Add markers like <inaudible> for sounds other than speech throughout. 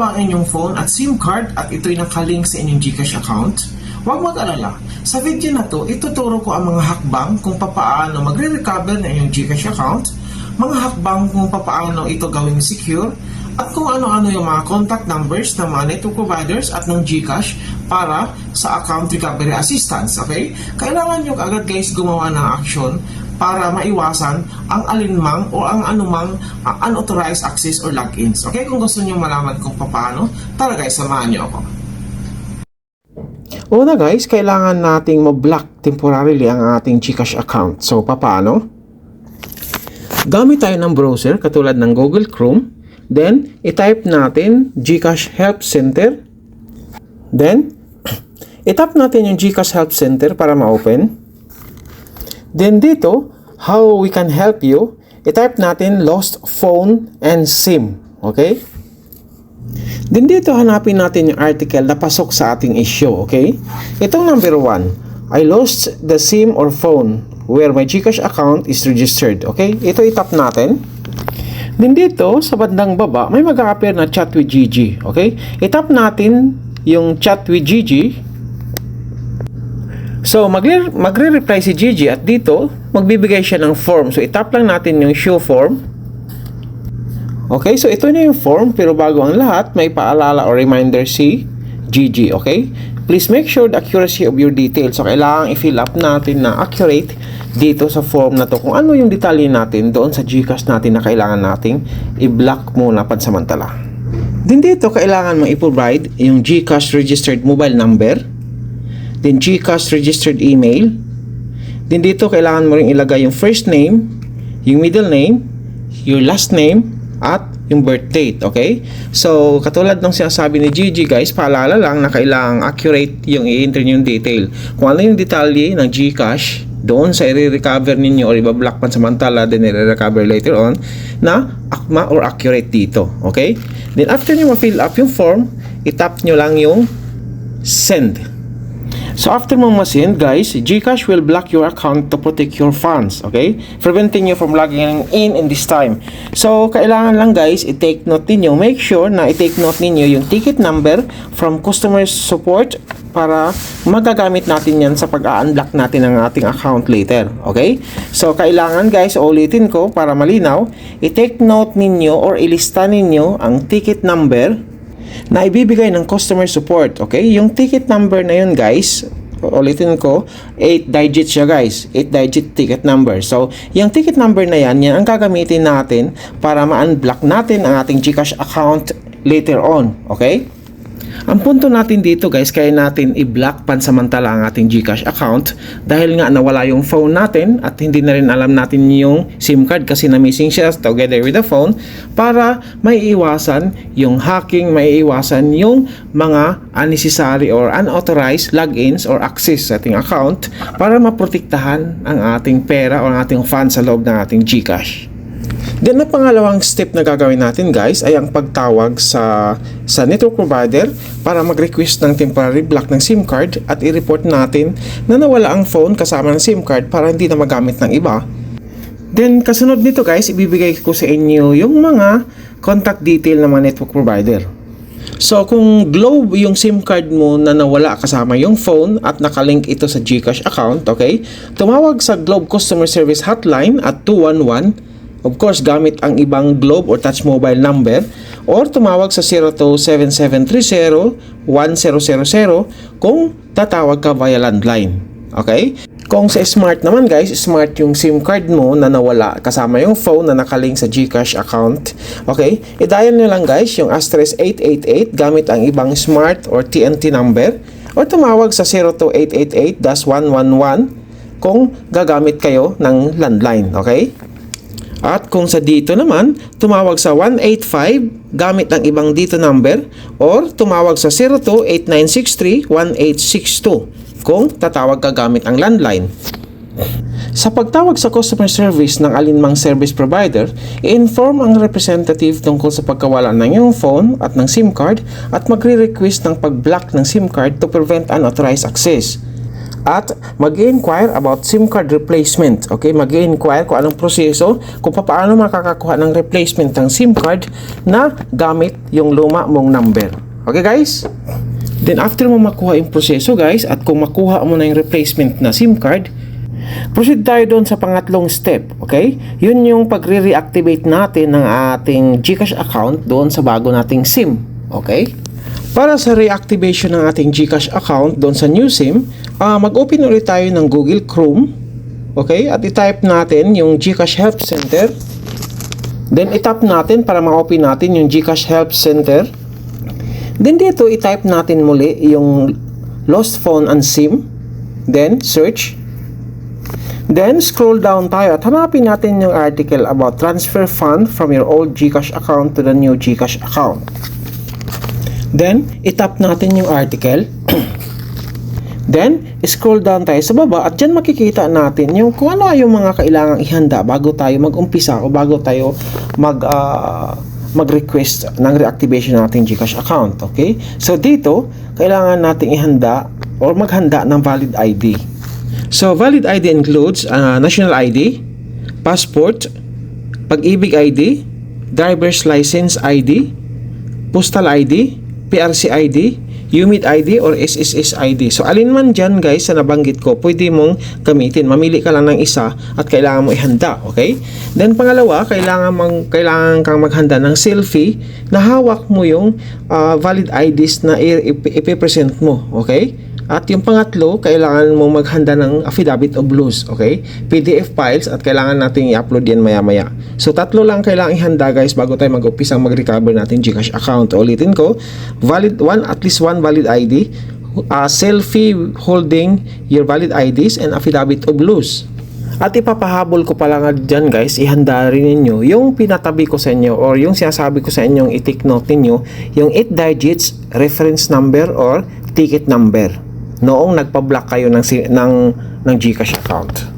ang inyong phone at SIM card at ito'y nakalink sa inyong GCash account? Huwag mag-alala. Sa video na to, ituturo ko ang mga hakbang kung papaano magre-recover ng inyong GCash account, mga hakbang kung papaano ito gawing secure, at kung ano-ano yung mga contact numbers ng mga network providers at ng GCash para sa account recovery assistance, okay? Kailangan nyo agad guys gumawa ng action para maiwasan ang alinmang o ang anumang uh, unauthorized access or logins. Okay, kung gusto niyo malaman kung paano, tara guys, samahan niyo ako. Una guys, kailangan nating ma-block temporarily ang ating GCash account. So, paano? Gamit tayo ng browser katulad ng Google Chrome. Then, i-type natin GCash Help Center. Then, <clears throat> i-tap natin yung GCash Help Center para ma-open. Then dito, how we can help you, i-type natin lost phone and SIM. Okay? Then dito, hanapin natin yung article na pasok sa ating issue. Okay? Itong number 1, I lost the SIM or phone where my GCash account is registered. Okay? Ito i-tap natin. Then dito, sa bandang baba, may mag-appear na chat with Gigi. Okay? I-tap natin yung chat with Gigi So, magre- magre-reply si Gigi at dito, magbibigay siya ng form. So, itap lang natin yung show form. Okay, so ito na yung form pero bago ang lahat, may paalala or reminder si Gigi, okay? Please make sure the accuracy of your details. So, kailangan i-fill up natin na accurate dito sa form na to kung ano yung detalye natin doon sa Gcash natin na kailangan nating i-block muna pansamantala. Din dito, kailangan mo i-provide yung Gcash registered mobile number, then GCash registered email. Then dito kailangan mo ring ilagay yung first name, yung middle name, your last name, at yung birth date, okay? So, katulad ng sinasabi ni Gigi guys, paalala lang na kailangang accurate yung i-enter yung detail. Kung ano yung detalye ng GCash, doon sa i-recover ninyo or ibablock pansamantala then i-recover later on na akma or accurate dito, okay? Then after nyo ma-fill up yung form, itap nyo lang yung send. So after mo ma-send, guys, GCash will block your account to protect your funds, okay? Preventing you from logging in in this time. So, kailangan lang guys, i-take note ninyo. Make sure na i-take note ninyo yung ticket number from customer support para magagamit natin yan sa pag-unblock natin ng ating account later, okay? So, kailangan guys, ulitin ko para malinaw, i-take note ninyo or ilista ninyo ang ticket number na ibibigay ng customer support. Okay? Yung ticket number na yun, guys, ulitin ko, 8 digit siya guys. 8 digit ticket number. So, yung ticket number na yan, yan ang gagamitin natin para ma-unblock natin ang ating GCash account later on. Okay? Ang punto natin dito guys, kaya natin i-block pansamantala ang ating GCash account dahil nga nawala yung phone natin at hindi na rin alam natin yung SIM card kasi na-missing siya together with the phone para may iwasan yung hacking, may iwasan yung mga unnecessary or unauthorized logins or access sa ating account para maprotektahan ang ating pera o ang ating funds sa loob ng ating GCash. Then, ang pangalawang step na gagawin natin guys ay ang pagtawag sa sa network provider para mag-request ng temporary block ng SIM card at i-report natin na nawala ang phone kasama ng SIM card para hindi na magamit ng iba. Then, kasunod nito guys, ibibigay ko sa inyo yung mga contact detail ng mga network provider. So, kung Globe yung SIM card mo na nawala kasama yung phone at nakalink ito sa GCash account, okay? Tumawag sa Globe Customer Service Hotline at 211 Of course, gamit ang ibang Globe or Touch Mobile number or tumawag sa 027730-1000 kung tatawag ka via landline. Okay? Kung sa smart naman guys, smart yung SIM card mo na nawala kasama yung phone na nakalink sa GCash account. Okay? I-dial nyo lang guys yung asterisk 888 gamit ang ibang smart or TNT number or tumawag sa 02888-111 kung gagamit kayo ng landline. Okay? At kung sa dito naman, tumawag sa 185 gamit ang ibang dito number or tumawag sa 0289631862 kung tatawag ka gamit ang landline. Sa pagtawag sa customer service ng alinmang service provider, i-inform ang representative tungkol sa pagkawala ng iyong phone at ng SIM card at magre-request ng pag-block ng SIM card to prevent unauthorized access. At mag inquire about SIM card replacement. Okay, mag inquire kung anong proseso, kung paano makakakuha ng replacement ng SIM card na gamit yung luma mong number. Okay guys? Then after mo makuha yung proseso guys at kung makuha mo na yung replacement na SIM card, proceed tayo doon sa pangatlong step, okay? Yun yung pagre-reactivate natin ng ating GCash account doon sa bago nating SIM, okay? Para sa reactivation ng ating GCash account doon sa new SIM, ah, mag-open ulit tayo ng Google Chrome, okay? At i-type natin yung GCash Help Center. Then i-tap natin para ma-open natin yung GCash Help Center. Then dito, i-type natin muli yung lost phone and SIM. Then, search. Then, scroll down tayo at hanapin natin yung article about transfer fund from your old GCash account to the new GCash account. Then, itap natin yung article. <clears throat> Then, scroll down tayo sa baba at dyan makikita natin yung kung ano yung mga kailangang ihanda bago tayo mag-umpisa o bago tayo mag ah, mag-request ng reactivation ng ating GCash account. Okay? So, dito, kailangan nating ihanda or maghanda ng valid ID. So, valid ID includes ah, national ID, passport, pag-ibig ID, driver's license ID, postal ID, PRC ID, UMID ID or SSS ID. So alin man dyan guys sa nabanggit ko, pwede mong gamitin. Mamili ka lang ng isa at kailangan mo ihanda, okay? Then pangalawa, kailangan mang kailangan kang maghanda ng selfie na hawak mo yung ah, valid IDs na ipipresent mo, okay? At yung pangatlo, kailangan mo maghanda ng affidavit of loss, okay? PDF files at kailangan nating i-upload yan maya-maya. So, tatlo lang kailangan ihanda guys bago tayo mag-umpisa mag-recover natin Gcash account. Ulitin ko, valid one, at least one valid ID, uh, selfie holding your valid IDs and affidavit of loss. At ipapahabol ko pala nga dyan guys, ihanda rin ninyo yung pinatabi ko sa inyo or yung sinasabi ko sa inyong i-take note ninyo, yung 8 digits reference number or ticket number noong nagpa-block kayo ng, ng, ng Gcash account.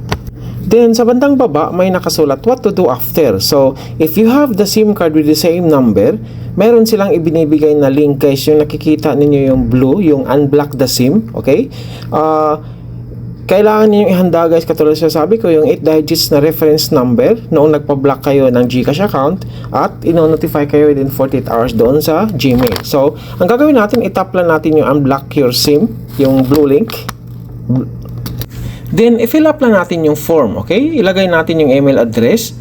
Then, sa bandang baba, may nakasulat what to do after. So, if you have the SIM card with the same number, meron silang ibinibigay na link guys, yung nakikita ninyo yung blue, yung unblock the SIM, okay? Ah, kailangan niyo ihanda guys katulad sa sabi ko yung 8 digits na reference number noong nagpa-block kayo ng Gcash account at ino-notify kayo within 48 hours doon sa Gmail. So, ang gagawin natin, itap lang natin yung unblock your SIM, yung blue link. Then, i-fill up lang natin yung form, okay? Ilagay natin yung email address,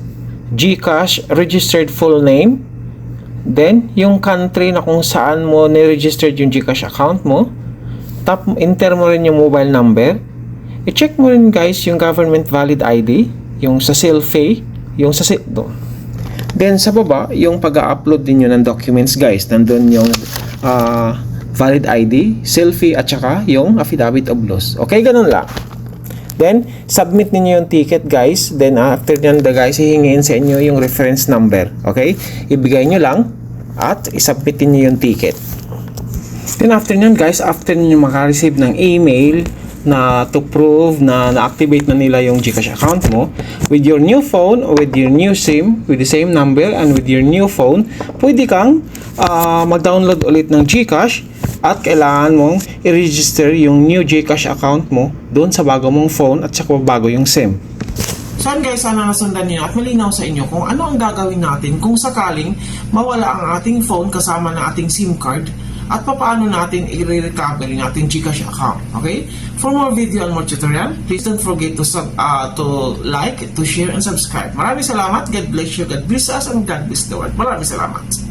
Gcash registered full name, then yung country na kung saan mo ni-registered yung Gcash account mo, tap enter mo rin yung mobile number, i-check mo rin guys yung government valid ID, yung sa selfie, yung sa sit do. Then sa baba, yung pag-upload din ng documents guys, nandun yung ah, valid ID, selfie at saka yung affidavit of loss. Okay, ganun lang. Then, submit ninyo yung ticket guys. Then, after nyan, the guys, hihingin sa inyo yung reference number. Okay? Ibigay nyo lang at isubmit niyo yung ticket. Then, after nyan guys, after nyo makareceive ng email na to prove na na-activate na nila yung Gcash account mo, with your new phone with your new SIM, with the same number and with your new phone, pwede kang ah, mag-download ulit ng Gcash at kailangan mong i-register yung new Gcash account mo doon sa bago mong phone at saka bago yung SIM. So guys, sana nasundan niyo at malinaw sa inyo kung ano ang gagawin natin kung sakaling mawala ang ating phone kasama ng ating SIM card at paano natin i-recover yung ating Gcash account. Okay? For more video and more tutorial, please don't forget to sub, uh, to like, to share, and subscribe. Maraming salamat. God bless you. God bless us and God bless the world. Maraming salamat.